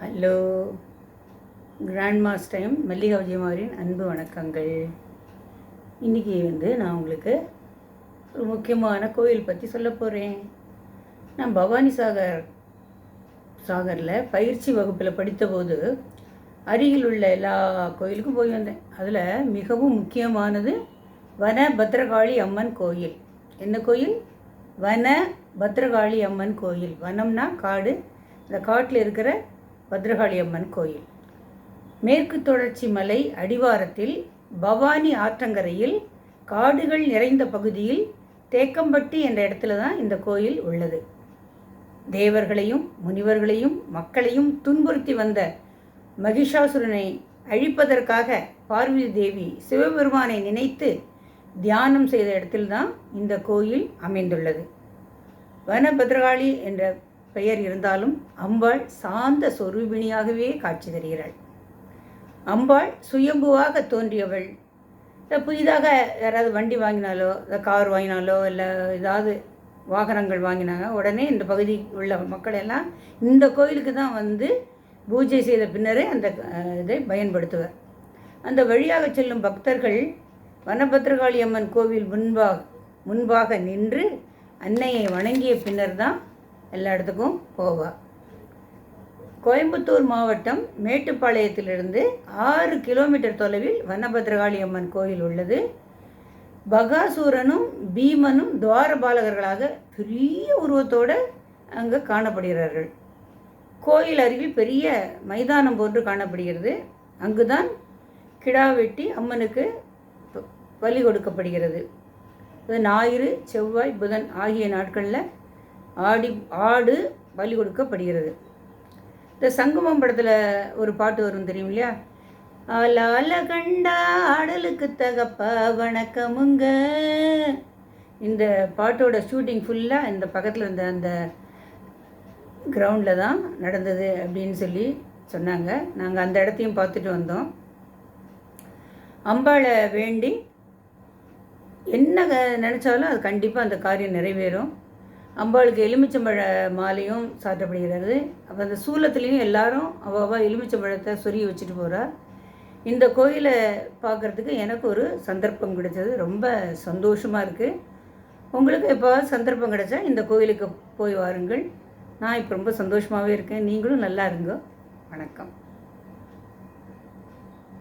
Hello. Grand mass time Mallika விஜயமாரின் அன்பு வணக்கங்கள். இன்றைக்கி வந்து நான் உங்களுக்கு ஒரு முக்கியமான கோயில் பற்றி சொல்ல போகிறேன் நான் பவானி சாகர் சாகரில் பயிற்சி வகுப்பில் படித்தபோது அருகில் உள்ள எல்லா கோயிலுக்கும் போய் வந்தேன். அதில் மிகவும் முக்கியமானது வன பத்ரகாளி அம்மன் கோயில். என்ன கோயில்? வன பத்ரகாளி அம்மன் கோயில். வனம்னா காடு. இந்த காட்டில் இருக்கிற பத்ரகாளி அம்மன் கோயில். மேற்கு தொடர்ச்சி மலை அடிவாரத்தில் பவானி ஆற்றங்கரையில் காடுகள் நிறைந்த பகுதியில் தேக்கம்பட்டி என்ற இடத்துல தான் இந்த கோயில் உள்ளது. தேவர்களையும் முனிவர்களையும் மக்களையும் துன்புறுத்தி வந்த மகிஷாசுரனை அழிப்பதற்காக பார்வதி தேவி சிவபெருமானை நினைத்து தியானம் செய்த இடத்தில்தான் இந்த கோயில் அமைந்துள்ளது. வனபத்ரகாளி என்ற பெயர் இருந்தாலும் அம்பாள் சாந்த சொரூபிணியாகவே காட்சி தருகிறாள். அம்பாள் சுயம்புவாக தோன்றியவள். இல்லை புதிதாக யாராவது வண்டி வாங்கினாலோ இல்லை கார் வாங்கினாலோ இல்லை ஏதாவது வாகனங்கள் வாங்கினாங்க உடனே இந்த பகுதி உள்ள மக்கள் எல்லாம் இந்த கோயிலுக்கு தான் வந்து பூஜை செய்த பின்னரே அந்த இதை பயன்படுத்துவர். அந்த வழியாக செல்லும் பக்தர்கள் வனபத்ரகாளி அம்மன் கோவில் முன்பாக முன்பாக நின்று அன்னையை வணங்கிய பின்னர் தான் எல்லா இடத்துக்கும் போவா. கோயம்புத்தூர் மாவட்டம் மேட்டுப்பாளையத்திலிருந்து ஆறு கிலோமீட்டர் தொலைவில் வனபத்ரகாளி அம்மன் கோயில் உள்ளது. பகாசூரனும் பீமனும் துவாரபாலகர்களாக பெரிய உருவத்தோடு அங்கே காணப்படுகிறார்கள். கோயில் அருகில் பெரிய மைதானம் போன்று காணப்படுகிறது. அங்குதான் கிடா வெட்டி அம்மனுக்கு ப- பலி கொடுக்கப்படுகிறது. ஞாயிறு செவ்வாய் புதன் ஆகிய நாட்களில் ஆடி ஆடு பலி கொடுக்கப்படுகிறது. இந்த சங்கமம் படத்தில் ஒரு பாட்டு வரும் தெரியும் இல்லையா? ஆலால கண்டா ஆடலுக்கு தகப்பா வணக்கமுங்க. இந்த பாட்டோட ஷூட்டிங் ஃபுல்லாக இந்த பக்கத்தில் இருந்த அந்த கிரவுண்டில் தான் நடந்தது அப்படின்னு சொல்லி சொன்னாங்க. நாங்கள் அந்த இடத்தையும் பார்த்துட்டு வந்தோம். அம்பாளை வேண்டி என்ன க- நினச்சாலும் அது கண்டிப்பாக அந்த காரியம் நிறைவேறும். அம்பாளுக்கு எலுமிச்சம்பழ மாலையும் சாற்றப்படுகிறது அப்போ அந்த சூலத்துலேயும் எல்லாரும் அவ்வளோவா எலுமிச்சம்பழத்தை சொருகி வச்சுட்டு போகிறா இந்த கோயிலை பார்க்குறதுக்கு எனக்கு ஒரு சந்தர்ப்பம் கிடைச்சது. ரொம்ப சந்தோஷமாக இருக்குது உங்களுக்கு எப்போவாவது சந்தர்ப்பம் கிடைச்சா இந்த கோயிலுக்கு போய் வாருங்கள். நான் இப்போ ரொம்ப சந்தோஷமாகவே இருக்கேன். நீங்களும் நல்லா இருங்க. வணக்கம்.